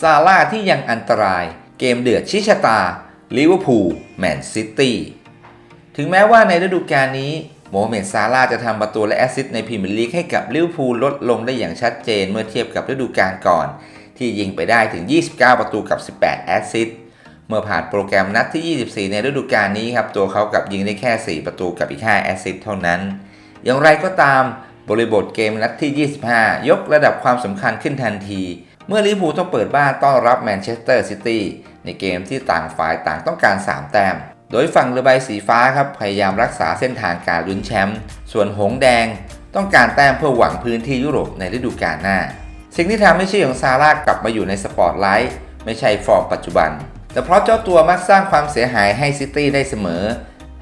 ซาร่าที่ยังอันตราย เกมเดือดชิชตา ลิเวอร์พูล แมนซิตี้ ถึงแม้ว่าในฤดูกาลนี้โมฮัมเมดซาร่าจะทำประตูและแอสซิสต์ในพรีเมียร์ลีกให้กับลิเวอร์พูลลดลงได้อย่างชัดเจนเมื่อเทียบกับฤดูกาลก่อน ที่ยิงไปได้ถึง 29 ประตูกับ 18 แอสซิสต์เมื่อผ่านโปรแกรมนัดที่ 24 ในฤดูกาลนี้ครับตัวเขากับยิงได้แค่ 4 ประตูกับอีก 5 แอสซิสต์เท่านั้น อย่างไรก็ตามบริบทเกมนัดที่ 25 ยกระดับความสำคัญขึ้นทันที เมื่อลิเวอร์พูลต้องเปิดบ้านต้อนรับแมนเชสเตอร์ซิตี้ในเกมที่ต่างฝ่ายต่างต้องการ 3 แต้ม โดยฝั่งเรือใบสีฟ้าครับพยายามรักษาเส้นทางการลุ้นแชมป์ ส่วนหงส์แดง ต้องการแต้มเพื่อหวังพื้นที่ยุโรปในฤดูกาลหน้า สิ่งที่ทำให้ชื่อของซาร่ากลับมาอยู่ในสปอตไลท์ไม่ใช่ฟอร์มปัจจุบัน แต่เพราะเจ้าตัวมักสร้างความเสียหายให้ซิตี้ได้เสมอ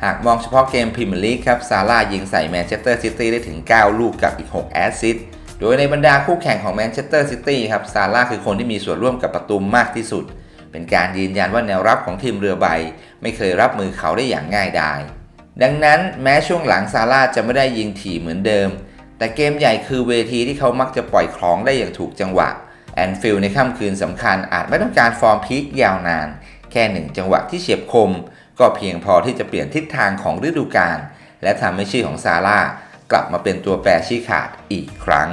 หากมองเฉพาะเกมพรีเมียร์ลีกครับซาร่ายิงใส่แมนเชสเตอร์ซิตี้ได้ถึง 9 ลูกกับอีก 6 แอสซิสต์ โดยในบรรดาคู่แข่งของแมนเชสเตอร์ซิตี้ครับซาร่าคือคนที่มีส่วนร่วมกับประตูมากที่สุด เป็นการยืนยันว่าแนวรับของทีมเรือใบ ไม่เคยรับมือเขาได้อย่างง่ายดาย ดังนั้นแม้ช่วงหลังซาร่าจะไม่ได้ยิงถี่เหมือนเดิม แต่เกมใหญ่คือเวทีที่เขามักจะปล่อยคล้องได้อย่างถูกจังหวะแอนฟิลในค่ำคืนสำคัญอาจไม่ต้องการฟอร์มพีคยาวนาน แค่หนึ่งจังหวะที่เฉียบคม ก็เพียงพอที่จะเปลี่ยนทิศทางของฤดูกาลและทำให้ชื่อของซาร่า กลับมาเป็นตัวแปรชี้ขาดอีกครั้ง